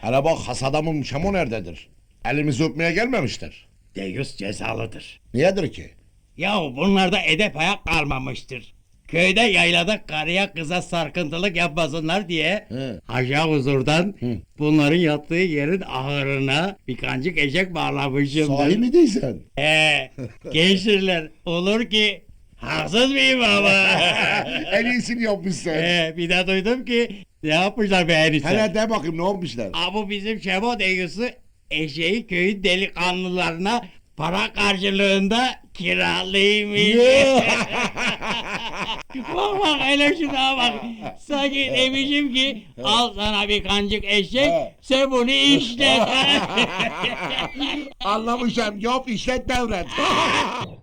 Hele bak has adamın Şamo nerededir? Elimizi öpmeye gelmemiştir. Deyus cezalıdır. Niyedir ki? Yahu bunlarda edep ayak kalmamıştır. Köyde yaylada karıya kıza sarkıntılık yapmasınlar diye Hı. Hacı huzurdan Hı. bunların yattığı yerin ahırına bir kancık eşek bağlamışım. Sahi mi değilsen? He, gençler olur ki haksız mıyım ama? en iyisini yapmışsın. He, bir de duydum ki ne yapmışlar beğenirsen. Hele de bakayım ne olmuşlar? Aa, bu bizim Şebo deyusu eşeği köyün delikanlılarına para karşılığında kiralıymış. bak bak hele şuna bak. Sanki demişim ki al sana bir kancık eşek sen bunu işlet. Anlamışım. Yap işlet devret.